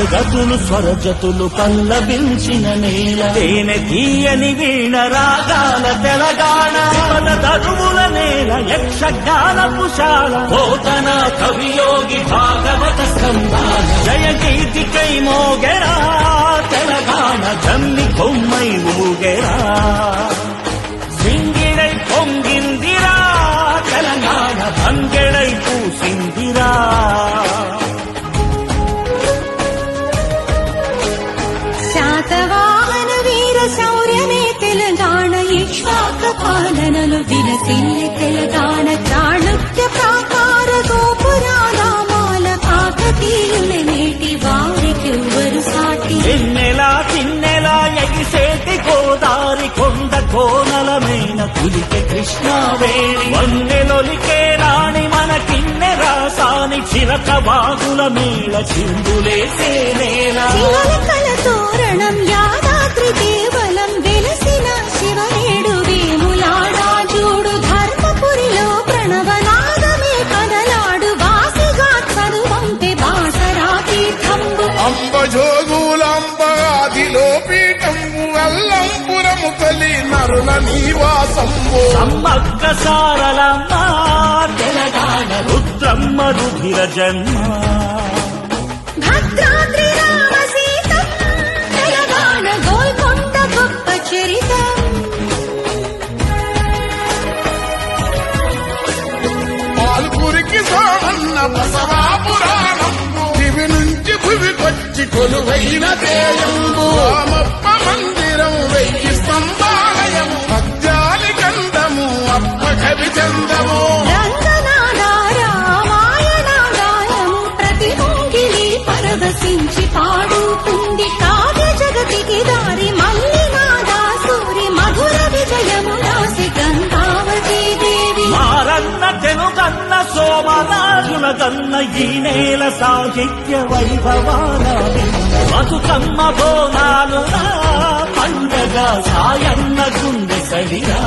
గతులు స్వరజతులు పల్లవించిన నేల. తేనె తీయని వీణ రాగాల తెలంగాణ. పద తరువుల నేల యక్షగాన పుషాల పోతన కవియోగి భాగవత స్కందాల. జయ గీతికై మోగెరా తెలంగాణ జమ్మి కొమ్మై ఊగెరా. పాలనలు విలసిల్లి తెలంగాణ చాణుక్య ప్రాకార గోపురామాల కాకతీయుల నేటి వారికి ఎవరు సాటి? ఎన్నెలా చిన్నెలా ఎగిసేటి గోదారి కొండ కోనలమైన కృష్ణావేణి. వన్నెలొలికే రాణి మన కిన్నె రాసాని చిలక బాగుల మేళ చిందులేసే నేల శివలకల తోరణం యాదాద్రి జోగులంబాదిలో పీఠంబు అల్లంపురము తల్లి నరుల నివాసంబు సమ్మక్క సారలమ్మ తెలంగాణ రుద్రమ్మ రుధిర జన్మ. భద్రాద్రి రామ సీతం తెలంగాణ గోల్కొండ గొప్ప చరితం. పాల్పురికి సోమన్న బసవా పురాణంబు దివి నుంచి భువికొచ్చి కొలువైన దేయంబు రామప్ప మందిరం వెయ్యి స్తంభాలయం. పద్యాలి కందము అప్ప కవి చందము. కన్న ఈ నేల సాహిత్య వైభవాల బతుకమ్మ బోనాలు పండగ సాయన్న గుండె సడిగా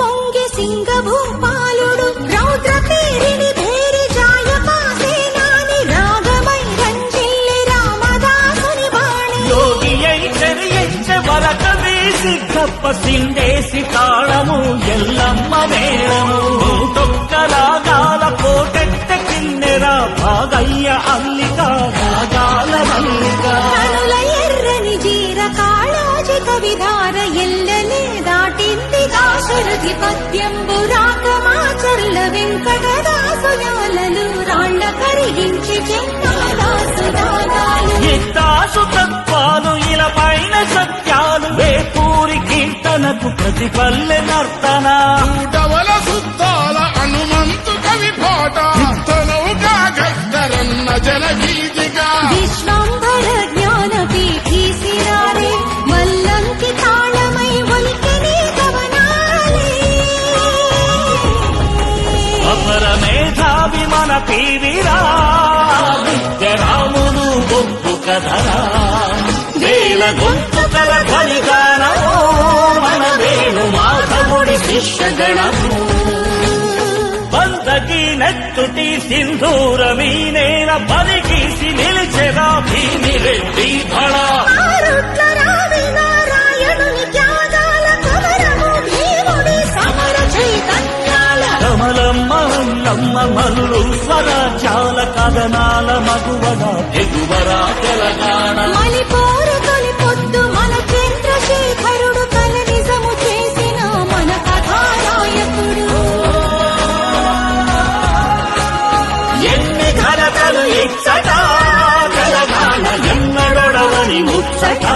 పొంగి సింగభూపాలుడు రౌద్ర పేరిని భేరి జాయపాసేనాని రాగమై రంజిల్లి రామదాసుని వాణి యోగి అయి వరక వేసి కప్ప సిండేసి తాళము ఎల్లమ్మ మేళము. తొక్కలాగాల కోటెట్ట కిన్నెరా భాగయ్య అల్లి దాశరథి పద్యంబు రాకమాచర్ల వెంకటదాసుయాలలు రాళ్ళ కరిగించి ఇత్తాసు తత్వాలు ఇలా పైన సత్యాలు వేపూరి కీర్తనకు ప్రతి నర్తనా నర్తన. పీవిరా. రాముడు గొప్పు కథరా వేల గొంతుకల ధ్వనిగానమో మన వేణు మాధవుడి శిష్యగణము. నెత్తుటి సింధూరమీ నేల బలిగీసి నిలిచెరా భీమి రెడ్డి భళ. రావి నారాయణుని కథనాల మగువడ ఎగువరా తెలంగాణ. మలిపోరు తొలి పొద్దు మన చంద్రశేఖరుడు కల నిజము చేసిన మన కథానాయకుడు. ఎన్ని ఘనతలు ఇచ్చట తెలంగాణ ఎన్నడొడవని ముచ్చట.